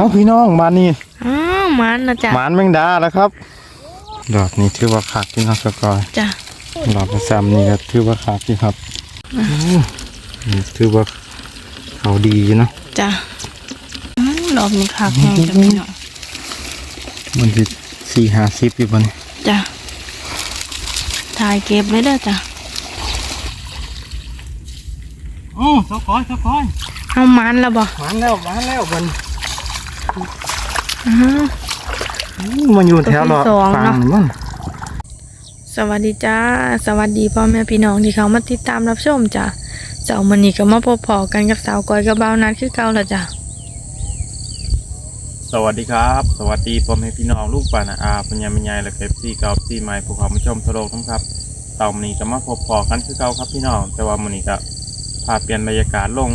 เอาพี่น้อเอางพี่น้องมานี่อ้าวมันนะจ๊ะหมานแมงดาแล้วครับ ดอกนี้ถือว่าขาดพี่น้องสกอยจ้ะดอกประจำนี่ก็ถือว่าขาดพี่ครับอืมนี่ถือว่าเขาดีอยู่เนาะจ้ะอืมรอบนี้คักแห้งจ้ะพี่น้องมันสิสี่ห้าสิบอยู่บนจ้ะถ่ายเก็บไว้เด้อจ้ะโอ้สกอยสกอยเอามันแล้วบ่หมานแล้วหมานแล้วมันอ้าว มันอยู่แถวรอตัวที่สองฟัเนาะงนี่มันสวัสดีจ้า สวัสดีพ่อแม่พี่น้องที่เขามาติดตามรับชมจ้ะเจ้ามันนี้ก็มาพบพอกันกับสาวก้อยกับเบาวนัดคือเก่าและจ้ะสวัสดีครับ สวัสดีพ่อแม่พี่น้องลูกป่านาอาปัญญาปัญญาและเคฟซีเก่าซีใหม่ผู้เขามาชมทะโลกทั้งครับเต่ามันนี้ก็มาพบพอกันคือเก่าครับพี่น้อง แต่ว่ามันนี้ก็พาเปลี่ยนบรรยากาศลง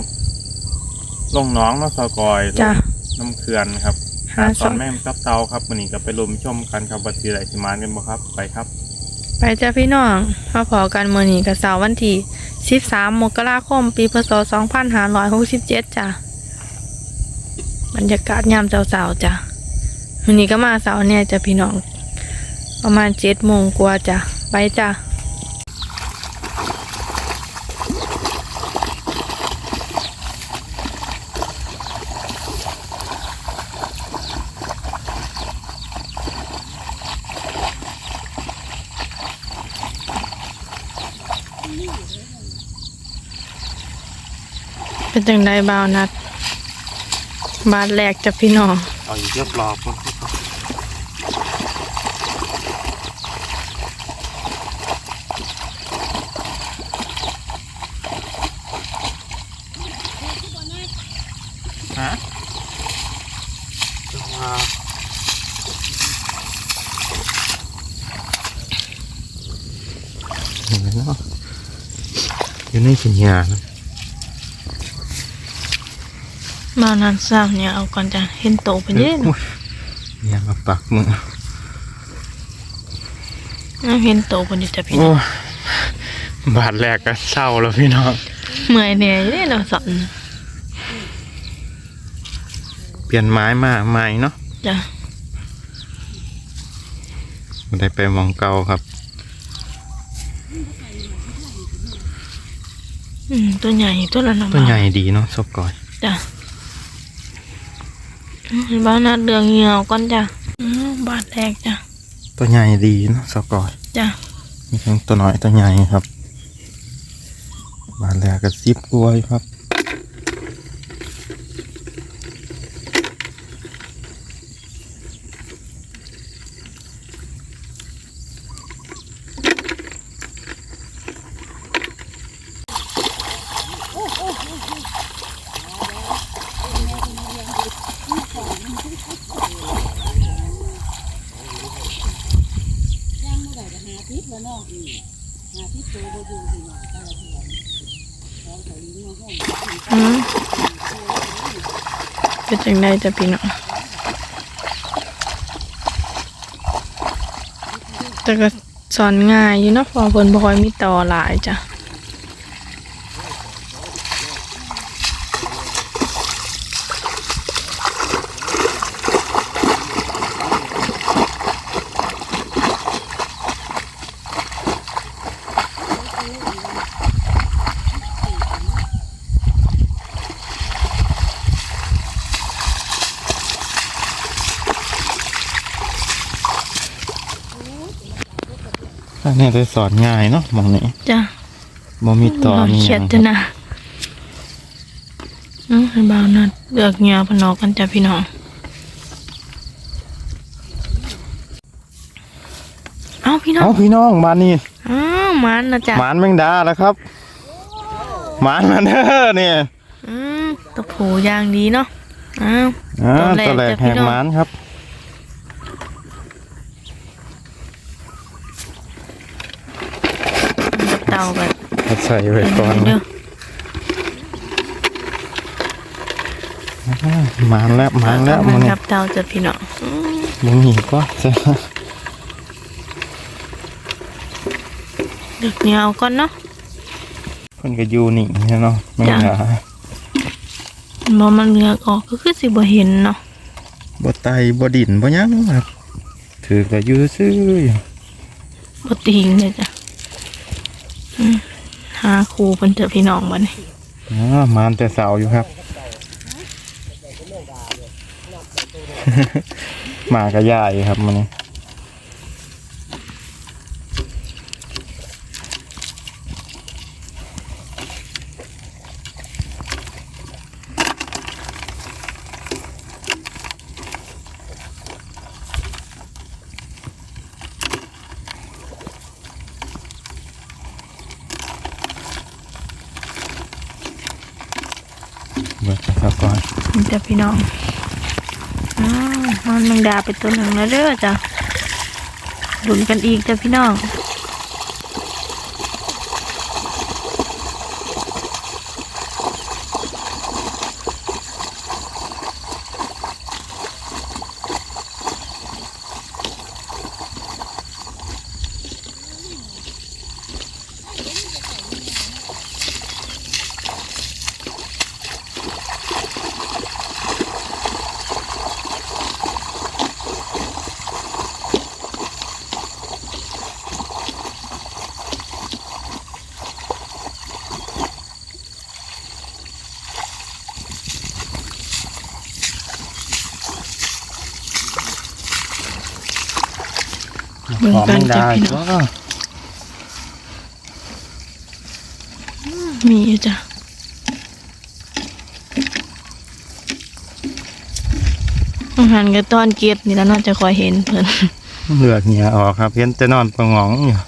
ลงหน้องเนาะสกอยลจ้ะงน้ำเขื่อนครับ หาหาสตออนนแม่มกับเตาครับมันนี้ก็ไปรวมชมกันครับวัดสีไหลสิมานกันบ่ครับไปครับไปจ้ะพี่น้องมาพอกันมื้อนี้กับสาววันที่13มกราคม ปีพศ2567จ้ะบรรยากาศยามเช้าๆจ้ะมื้อนี้ก็มาเสาร์เนี่ยจ้ะพี่น้อง ประมาณ7โมงกว่าจ้ะไปจ้ะ เป็นจังไดบ่าวนัด บาทแรกจ้ะพี่น้องเอาอีกเรียบรอบมันฮะว่าเห็นไหมเนาะอยู่ในสัญญาณบ่าวนัดสาวเนี่ยเอาก่อนจ้ะเห็นโตไปเยอะเนาะเนี่ยมาปักมือเอาเห็นโตไปดิจ้ะพี่น้โอ้องบาทแรกก็เศร้าแล้วพี่น้องเมื่อยเหนื่อยเนี่ยเนาะสอนเปลี่ยนไม้มาใหม่เนาะจ้ะไม่ได้ไปมองเก่าครับ อืมตัวใหญ่ตัวละน้ำตัวใหญ่ดีเนาะซบก่อยจ้ะอืม บ่าวนัดเดืองเหี่ยวก่อนจ้ะอืมบาทแรกจ้ะ ตัวใหญ่ดีเนาะซบก่อยจ้ะ มีทั้งตัวน้อยตัวใหญ่ครับ บาทแรกก็ซิบกล้วยครับ อืมเป็น จังได้จะพี่น้องแต่ก็สอนง่ายอยู่เนาะพอเพิ่นบ่ค่อยมีต่อหลายจ้ะ อันนี้ได้สอนง่ายเนาะหมองนี้จ้ะบ่มีต่อเรามีหเขียยัดงคจ้ะรับนะอือให้บ่าวนัดเลือกเหงียวพนอกันจ้ะพี่น้องเอาพี่น้องเอาพี่น้องมานี่อ้าวมันนะจ๊ะหมานแมงดาแล้วครับหมานมาเด้อเนี่ยอืมตัวผูอย่างดีเนาะอ้าวอ่าตัตัววแรแรกกจ้ะแหพี่กน้องหมานครับ กับ เตาแบบเอาใส่ไว้ก่อนเด้ออ่าหมานแล้วหมานแล้วเอามัมานกับเตาจ้ะพี่น้องอืมมึงหนีก็จะเลือกเหงียวก่อนเนาะเพิ่นก็อยู่นี่เนาะแมงดาบ่มันเลือกออกก็คือสิบ่เห็นเนาะบ่ไตบ่ดินบ่หยังครับถือก็อยู่ซื่ออยู่บ่ติงเลยจ้ะอืมหาครูเพิ่นเจอพี่น้องบัดนี้อ๋อมานแต่เสาอยู่ครับ หมากระยายครับมันนี่ เบิดครับก่อนนี่จ้ะพี่น้องอ้าวมันแมงดาไปตัวหนึ่งแล้วเด้อจ้ะดุนกันอีกจ้ะพี่น้อง เบิ่งขอกัไม่นจ้ะได้พี่น้องก็มีอยู่จ้ะอาหารก็ตอนเก็บนี่แล้วน่าจะคอยเห็นเพิ่นเหลือกเหงียออกครับเพี้ยนแต่นอนประหงองอยู่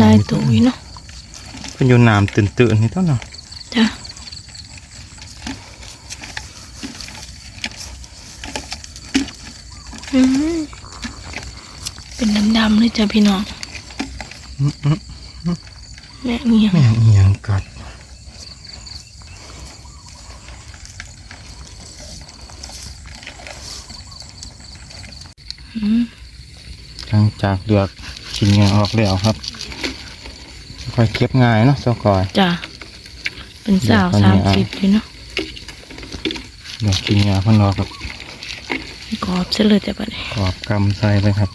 ลายตัวอยู่เนาะ เพิ่นอยู่น้ำตื่นๆนี่เท่านั้นจ้ะอืมเป็นดำๆเลยจ้ะพี่น้องแม่เงียงแม่งเอียงกัดอืมหลังจากเลือกชิ้นเหงียออกแล้วครับ ค่อยเก็บง่ายเนาะเจ้าก่อยจ้ะเป็นสาวเดี๋ยวสามคนนี้สิบอยู่เนาะเลือกชิ้นเหงียเพิ่นออกกับกรอบเสียเลยจ้ะบัดนี้กรอบกำใส่เลยครับ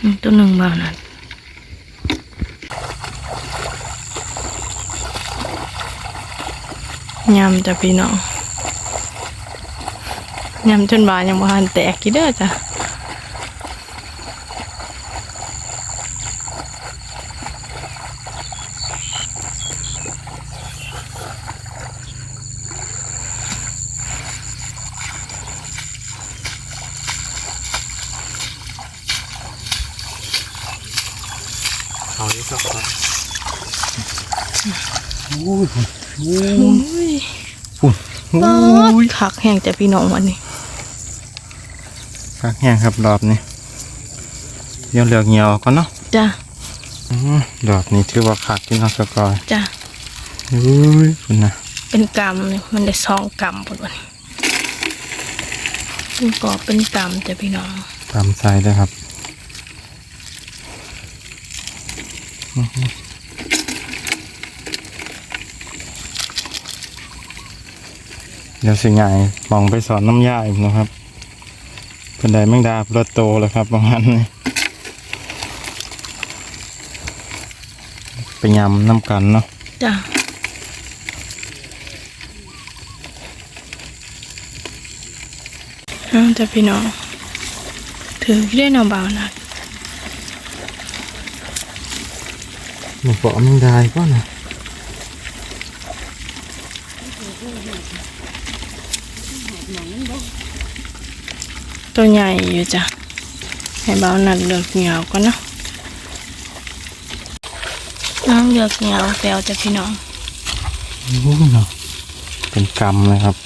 อืมตัวหนึ่งบาทนั้นยำ จ้ะพี่น้องยำจนบานยังบ่ทันแตกกี่เด้อจ้ะเอาดิเจ้าก่อยโอ้ยโอ้โอ้ยยโอ้ยโอ้โอ้ยย คักแห้งจ้ะพี่น้องวันนี้พักแห้งครับรอบนี้เดี๋ยวเลือกเหงียออกก่อนเนาะจ้ะอืมดอกนี้ถือว่าขาดที่น้องสกอยจ้ะอุ้ยคุณนะเป็นกำเลยมันได้สองกำหมดวันนี้เป็นกรอบเป็นกำจ้ะพี่น้องตามใจเลยครับอื้อหือ เดี๋ยวสิใหญ่มองไปสอนน้ำยาอีกนะครับเป็นไดแมงดาปลาโตแล้วครับประมาณนี้ไปยำน้ำกันเนาะจ้ะเอาจ้ะพี่น้องถือได้เนาะเบานะหนูบอกแมงดาก็นะ ตัวใหญ่อยู่จ้ะ ให้เบานัดเลือกเหนียวก่อนเนาะน้องเลือกเหนียวแซวจ้ะพี่น้องโอ้เนาะเป็นกรรมเลยครับ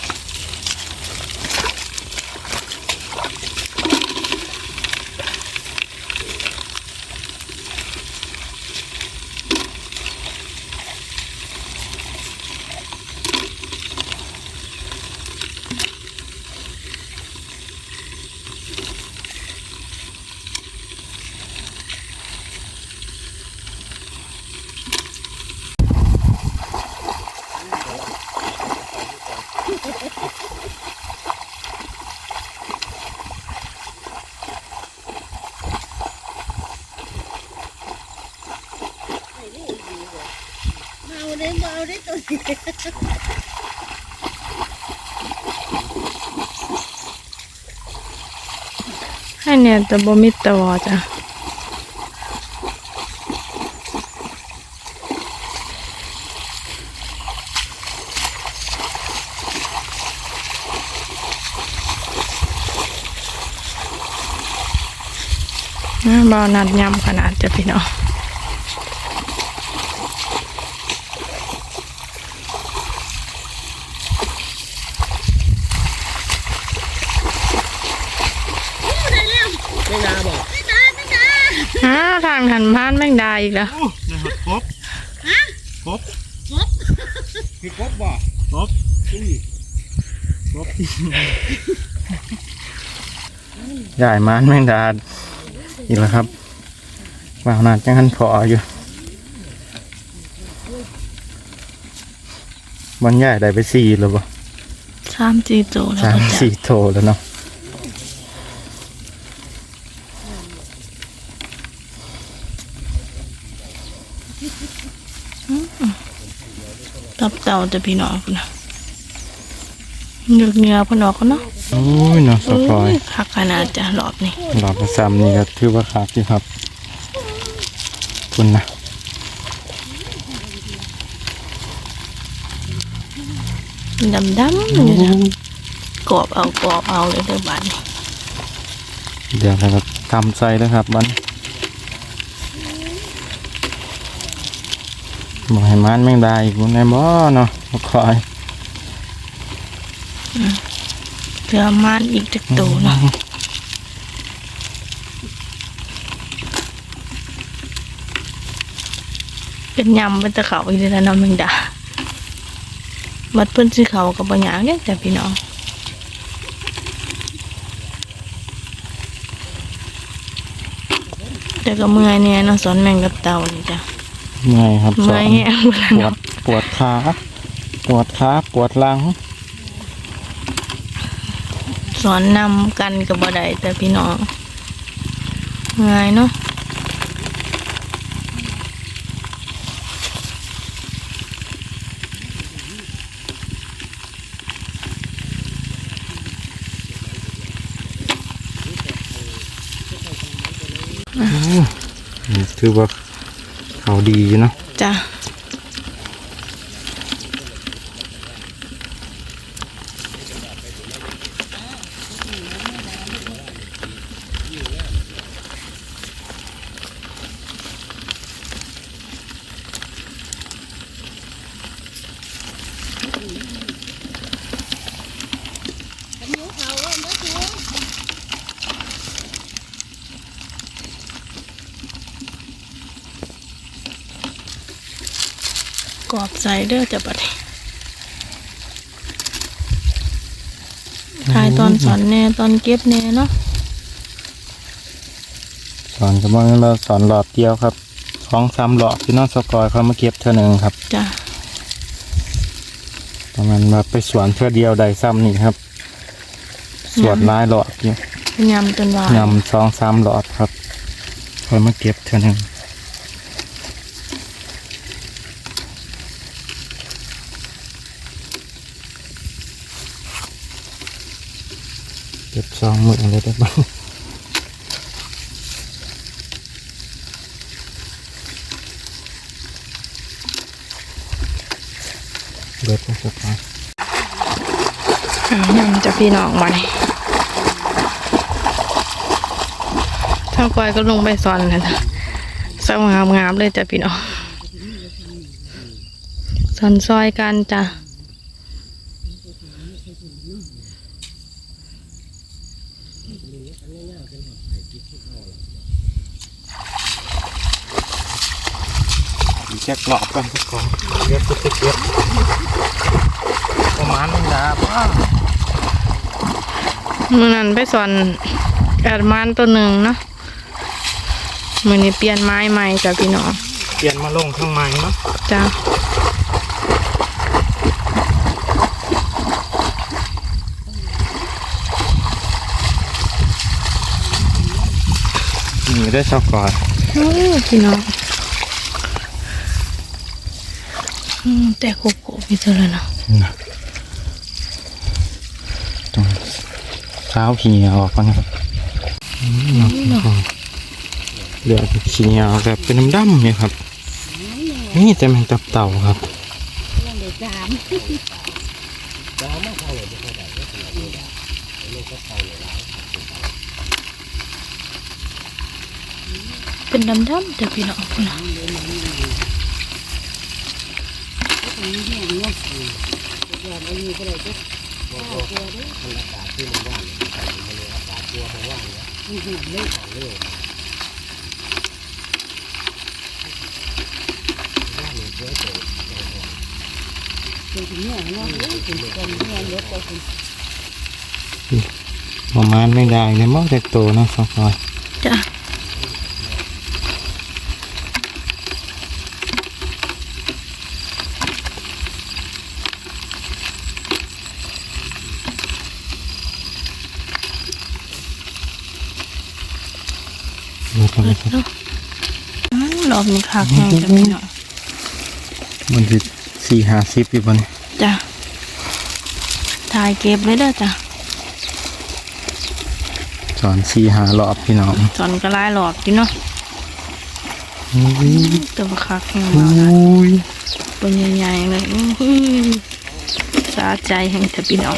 ให้เนี่ยแต่บ่มีตะวอจ้ะบ่อนัดยำขนาดจะพี่น้อง ไม่นาบอกไม่นาไม่นา ฮะทางหันพานแม่ งดาอีกแล้วโอ้นะครับกบกบพี่กบบ่กบกบใหญ่มานแมงดาอีกแล้วครับว่างนานจังหันพออยู่มันใหญ่ได้ไปสี่แล้วบ่สามจีโจแล้วสามสี่โถแล้วเนาะ ตับเต่าจะพี่น้องพุ่นนะเนื้อเนื้อพนออกกันเนาะโอ้ยเนาะสปอยเอ้ยคักขนาดจ้ะรอบนี้หลอดประซ้ำนี่ก็ถือว่าคักอยู่ครับคุณนะดำดำๆอยู่จ้ะกรอบเอากรอบเอาเลยเด้อบ้านนี้เดี๋ยวเราก็ทำใส่แล้วครับมัน บอกให้มันแมงดาอีกบุญในบ่เนาะบ่คอยเพื่อมานอีกจักตัวเนาะเป็นยำเป็นตะเขาอีกแล้วนาะแมึงดาบัดเพิ่นซื้อเขากับปัญญางเนี่ยจ้ะพี่น้องแต่ก็เมื่อยเนี่ยเนาะสอนแมงกับเต่านี่จ้ะ เมื่อยครับสเมื่ออยนแห้งหมดแล้วปวเนาะดปวดขาปวดขาปวดหลังสอนนำกันกับบ่ได้แต่พี่น้องง่ายเนาะนี่ถือว่าาดีอยู่เนาะจ้ะ หิวเขาเอิ้นบ่ถูก กรอบใส่เด้อจ้ะบัดนี้ถ่ายตอนสอนแน่ตอนเก็บแน่เนาะสอนกำลังเราสอนหลอดเดียวครับสองสามหลอดพี่น้องสกอยเขามาเก็บเท่านึงครับ จ้ะประมาณว่าไปสวนเพื่อเดียวใดซ้ำนี่ครับ สวนหลายหลอดอยู่ยำจนหวานยำสองสามหลอดครับเขามาเก็บเท่านึงเก็บส องมือเลยได้บ้างเบิดนะสกอยอ่จะพี่น้องมานี่ถ้ากอยก็ลงไปสอนนะจ้ะสวยงามงามๆเลยจ้ะพี่น้องสอนซอยกันจ้ะ เช็คหลอกกันสักก่อนเก็บเก็บเก็บประมาณนึงดาบ้ามื่อนั้นไปสอนแอดมานตัวหนึ่งเนาะมือนี้เปลี่ยนไม้ใหม่จ้ะพี่น้องเปลี่ยนมาลงข้างใหม่เนาะจ้ะนี่ได้ชอกก่อนโอ้พี่น้อง อืม แต่โคโค่พี่เจอแล้วเนาะนะตรงเท้าขี้เหนียวออกก่อนนะครับอืมเหลือแต่ขี้เหนียวแบบเป็นน้ำดำเนี่ยครับ นี่แต่แมงตับเต่าครับยังได้สามเป็นดำดำๆแต่พี่น้องนะ มีแห้งเนาะ ยอดอันนี้ก็ได้จ้ะข้าวตัวเด้อมันอากาศที่มันว่างมันอากาศตัวมันว่างเนี่ยมันแห้งเลยเป็นถึงเนี่ยเนาะเอ้ยเป็นคนแห้งเยอะไปเป็นประมาณไม่ได้เลยมากแต่โตเนาะสองร้อยจ้ะ ดูกันเลยครับ เนาะอืมรอบนี้คั กแห้งจ้ะพี่น้องมันสิสี่ห้าสิบอยู่บนจ้ะถ่ายเก็บเลยเด้อจ้ะสอนสี่หารอบพี่น้องจอนก็ไล่หลอบอยู่เนาะอุ้ยตัวคักแห้งอุ้มากนะยตัวใหญ่ๆเลยอื้อหือสาใจแห่งแต่พี่น้อง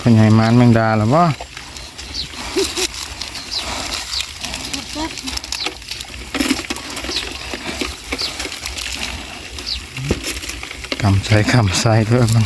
คนใหญ่มานแมงดาหรอวะำใส่คำใส่เพื่อมัน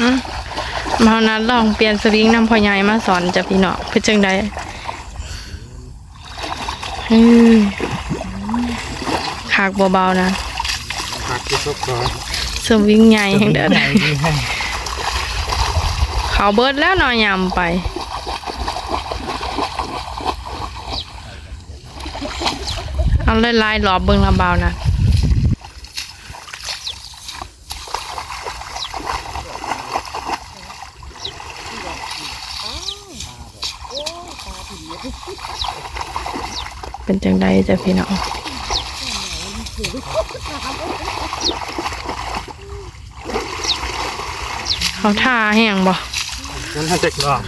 มา นัดลองเปลี่ยนสวิงนำพ่อใหญ่มาสอนจ้ะพี่น้องเป็นจังใดอือขากเบาๆนะผักที่ชอบก่อนสวิงใหญ่แห่งเดินเขาเบิดแล้วหนอยยำไปเอาเลยลายหลอบเบิ่งละเบานะ เป็นจังใดจ้ะพี่น้องเขาท่าแห้งบ่นั่นน่าจะกรอบ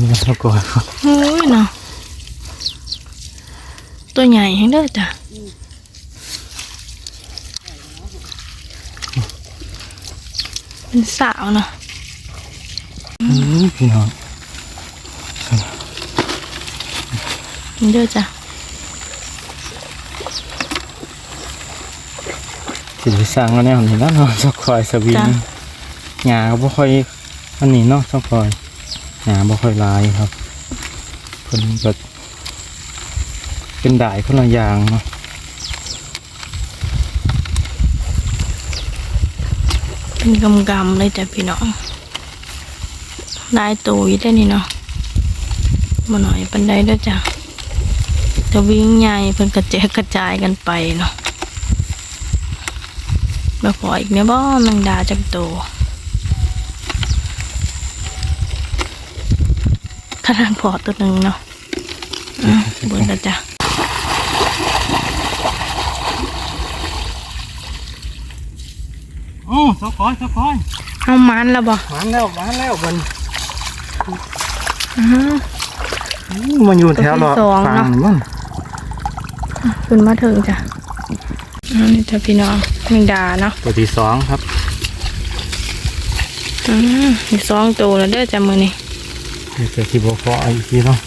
นี่ก็ชอบก่อนโอ้ยเนาะตัวใหญ่แห้งเด้อจ้ะ เป็นสาวเนาะพี่น้องเด้อจ้ะสิไปสร้างแล้วแนวนี้แล้วเนาะชอบคอยสวิงหญ้าก็บ่ค่อยอันนี้เนาะชอบคอยหญ้าบ่ค่อยหลายครับเพิ่นแบบเป็นด่ายคนละอย่างเนาะ เป็นกำกำๆเลยจ้ะพี่น้องลายตูอยู่ได้นี่เนาะมาหน่อยปันไดเด้อจ้ะจะวิ่งใหญ่เพิ่นกระแจกกระจายกันไปเนาะแบบพออีกเนี่ยบ่แมงดาจักโตขนาดพอตัวหนึ่งเนาะอะบิ่งแล้วจ้ะ โอ้ สกอยสกอยเอามันแล้วบ่มาแล้วมาแล้วมันอื้อหือมันอยู่แถวรอตัวที่สองฟังเนาะมันคุณมาถึงจ้ะอันนี้จ้ะพี่น้องแมงดาเนาะตัวที่สองครับอืมมีสองตัวแล้วเด้อจ้ะมือนี่เดี๋ยวจะที่บพออีกทีเนาะ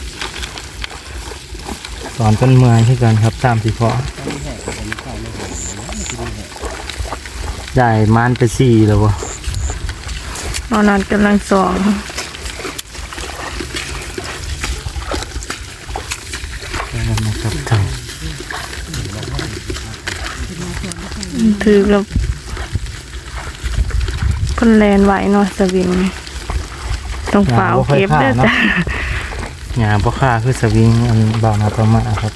ตอนต้นเมืองที่กันครับตามที่พอ ใหญ่มานไปสี่แล้ววะนอนนอนกำลังสองครับทางถือแล้วเพิ่นแลนไหวเนาะสวิงต้องฝาวเก็บเด้อจ้ะหญ้าบ่ค่าคือสวิงอันบาวนาประมาครับ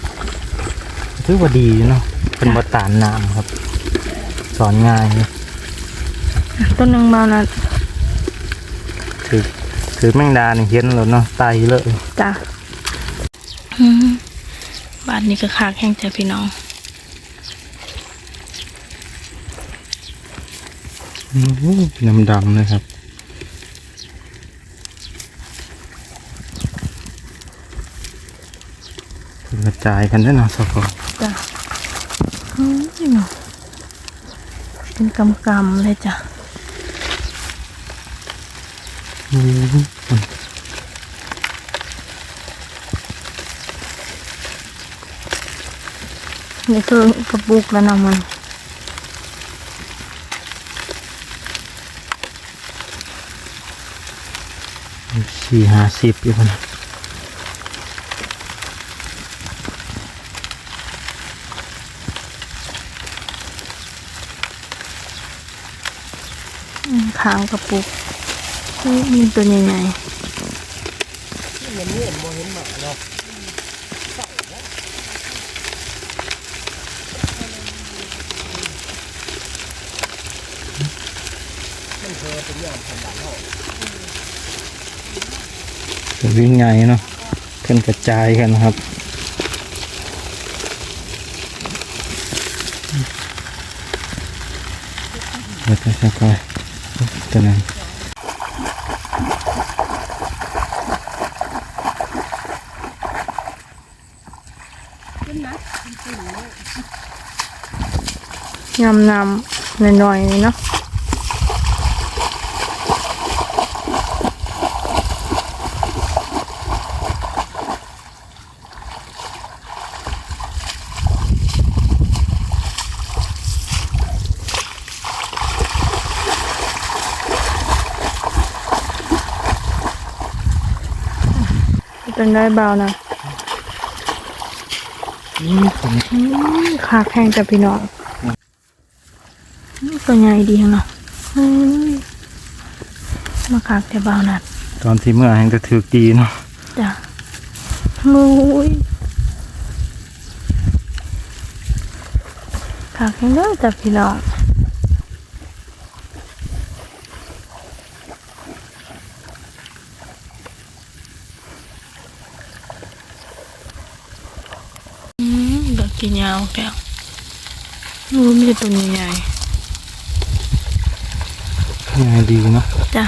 ถือว่าดีอยู่เนาะเป็นบ่ตานน้ำครับ สอนง่ายเลยต้นหนึงเบานะถือถือแมงดานี่เห็นแล้วเนาะไตเลยจ้ะอืมบ้านนี้ก็คากแห้งจ้ะพี่น้องอื้อหือน้ำดำเลยครับกระจายกันได้อเนาะสกอจ้ะอืมเนาะ เป็นกำกำเลยจ้ะอื้อหือนี่คือกระปุกแล้วนะมันสี่ห้าสิบอยู่นอื ขางกระปุกมีตัวใหญ่มันเงียบมองเห็นหมาเนาะมันเคยเป็นอย่างธรรมาเนาะวิ่งไงเนาะขึ้นกระจายกันนะครับเดี๋ยวจะค่อยๆ ตัวนั้นๆยำนำหน่อยๆนี่เนาะ เป็นได้เบานะนี่ผมอืมขากแห้งจ้ะพี่น้องอืมตัวใหญ่ดีเนาะอืมมาขากแต่เบานัดตอนที่เมื่อแห่งจะถือดีเนาะจ้ะมุ้ยขากแห้งเด้อจ้ะพี่น้องอื มดอกกี่ยาวแก้วรู้มีแต่ตัวใหญ่ง่ายดีเนาะๆจ้ะ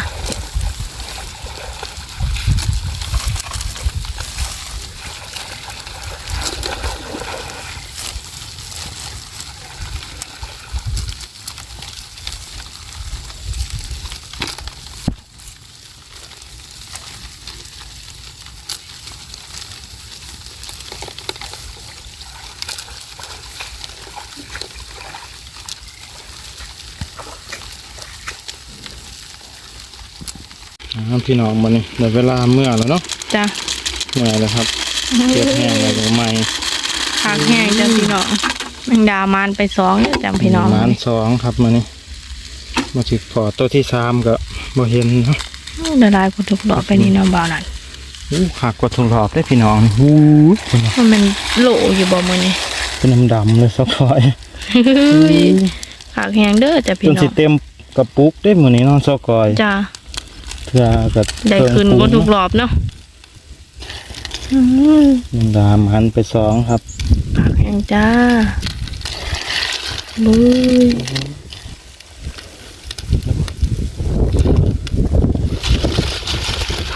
อ่าพี่น้องมันนี่เดี๋ยวเวลาเมื่อแล้วเนาะจ้ะเมื่อแล้วครับเก็บแห้งแล้วก็ใหม่ขากแห้งจ้ะพี่น้องแมงดามานไปสองเนี่ยจ้ะพี่น้องล้านสองครับมานี่มาถึงพอตัวที่สามก็บ่เห็นเนาะละลายกูทุกดอกไปนี่เน้องบ่าวนั่นอู้หักกว่าทุกรอบได้พี่น้องนี่อู้ยเป็นมันเป็นโหลอยู่บ่มือนี่เป็นน้ำดำเลยสักคอยขากแห้งเด้อจ้ะจพี่นน้อสิงเต็มกระปุกได้มื้อนี้เนาะสักคอยจ้ะ เพื่อกับได้ขึ้นก็ทุกรอบเนาะอืมน้ำดำหันไปสองครับขากแห้งจ้าบุ้ย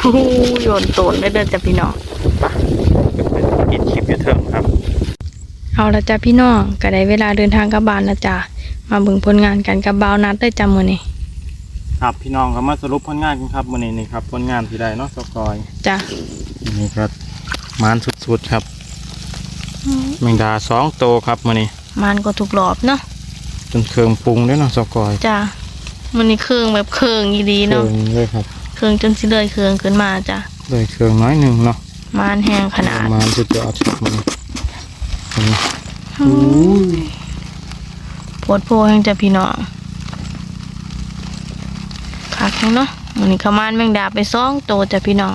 ฮู้โยนโตนได้เด้อจ้ะพี่น้องกินคลิปอยู่เถิงครับ เอาละจ้ะพี่น้องก็ได้เวลาเดินทางกลับบ้านแล้วจ้ะมาเบิ่งผลงานกันกับบ่าวนัดได้อจ้ะมื้อนี้ ครับพี่น้องก็มาสรุปผลงานกันครับมื้อนี้นี่ครับผลงานที่ได้เนาะสักคอยจ้ะนี่ครับมานสุดๆครับแมงดาสองโตวครับมื้อนี้มันก็ถูกรอบเนาะจนเครื่องปรุงได้เนาะสักคอยจ้ะมื้อนี้เครื่องแบบเครื่องอีดีเครื่เนาะองเลยครับเครื่องจนสิเลยเครื่องขึ้นมาจ้ะเลยเครื่องน้อยหนึ่งเนาะมานแห้งขนาดประมาณสุดยอดครับมันอันนี้โพดโพแห่งจะพี่น้อง คักแห่งเนาะมื้อนี้ขมานแมงดาไปสองโตวจ้ะพี่น้อง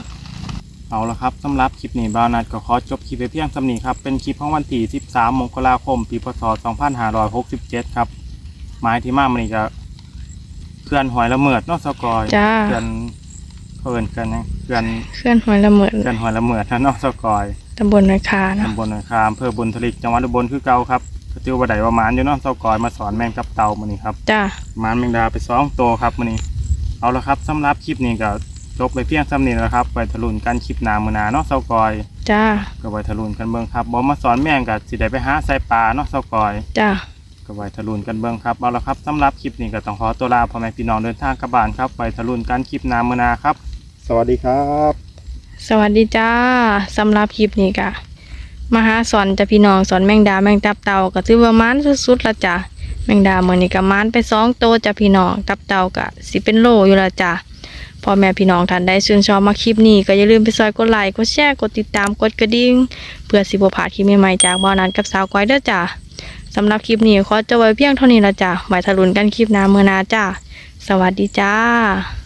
เอาละครับสำหรับคลิปนี้บ่าวนัดก็ขอจบคลิปไปเพียงสำนี้ครับ เป็นคลิปของวันที่ 13 มกราคม ปีพศ 2567 ครับ หมายที่มามันนี้ก็เขื่อนหอยละเมิดเนาะสกอยจ้าเขื่อนเพิ่นกันนะเขื่อนเคลื่อนหอยละเมิดเขื่อนหอยละเมิดนะเนาะสกอยตำบลนาคานะตำบลหนองคามอำเภอบุญทลิกจังหวัดอุบลคือเก่าครับก็ถือว่าได้ว่าหมานอยู่เนาะสกอยมาสอนแมงกับเต่ามื้อนี้ครับจ้าหมานแมงดาไปสองตัวครับมื้อนี้ เอาละครับสำหรับคลิปนี้ก็จบไปเพียงสำนี้แล้วครับไปทะลุนกันคลิปหน้ามื้อหน้าเนาะสกอยจ้าก็ไว้ทะลุนกันเบิ่งครับบ่มาสอนแม่งก็สิได้ไปหาใส่ปลาเนาะเซากอยจ้าก็ไว้ทะลุนกันเบิ่งครับเอาละครับสำหรับคลิปนี้ก็ต้องขอตัวลาพ่อแม่พี่น้องเดินทางกลับบ้านครับไว้ทะลุนกันคลิปหน้ามื้อหน้าครับ สวัสดีครับ สวัสดีจ้าสำหรับคลิปนี้กะมาหาสอนจ้ะพี่น้องสอนแมงดาแมงตับเต่าก็ถือว่ามันสุดๆละจ้ะแมงดาเมื่อนี้ก็มันไปสองโตวจ้ะพี่น้องตับเต่ากะสิเป็นโลอยู่ละจ้ะพ่อแม่พี่น้องท่านไดชื่นชอบมาคลิปนี้ก็อย่าลืมไปซอยกดไลค์กดแชร์กดติดตามกดกระดิ่งเพื่อสิบ่าดคลิปใหม่ๆจากบ่อนั้นกับสาวก้อยเด้อจ้ะสำหรับคลิปนี้ขอจะไว้เพียงเท่านี้ละจ้ะไว้ทะลุนกันคลิปหน้าเมื่อหน้าจ้ะสวัสดีจ้า